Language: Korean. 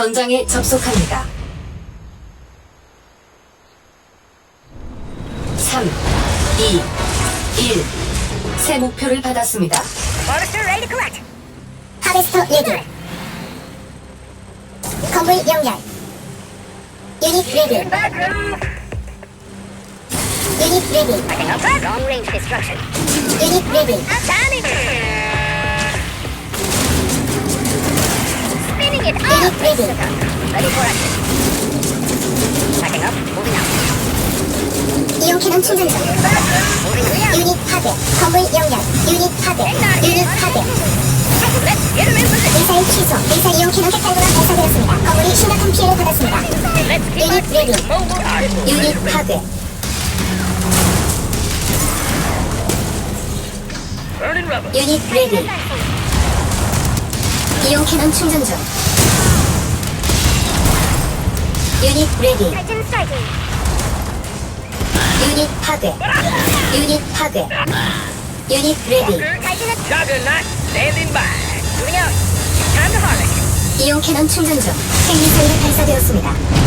전장에 접속합니다. 3, 2, 1. 새 목표를 받았습니다. Ready to collect. 하베스터 레디 건물 연결 유닛 레디 Back room. 유닛 레디 Picking up long range destruction. 유닛 레디 Timing. Spinning it 유닛 up. 레디 Ready for action. Packing up. Moving out. 이용 캐논 충전 중. 유닛 파괴 건물 연결 유닛 파괴 유닛 파괴 get. 미사일 취소 미사일 이용 캐논 핵탄두가 발사되었습니다 건물이 심각한 피해를 받았습니다 유닛 레디. 유닛 파괴. 유닛 레디 이용 캐논 충전 중 유닛 레디. 유닛 파괴 유닛 파괴 유닛 레디. 이용 캐논 충전 중 핵미사일이 발사되었습니다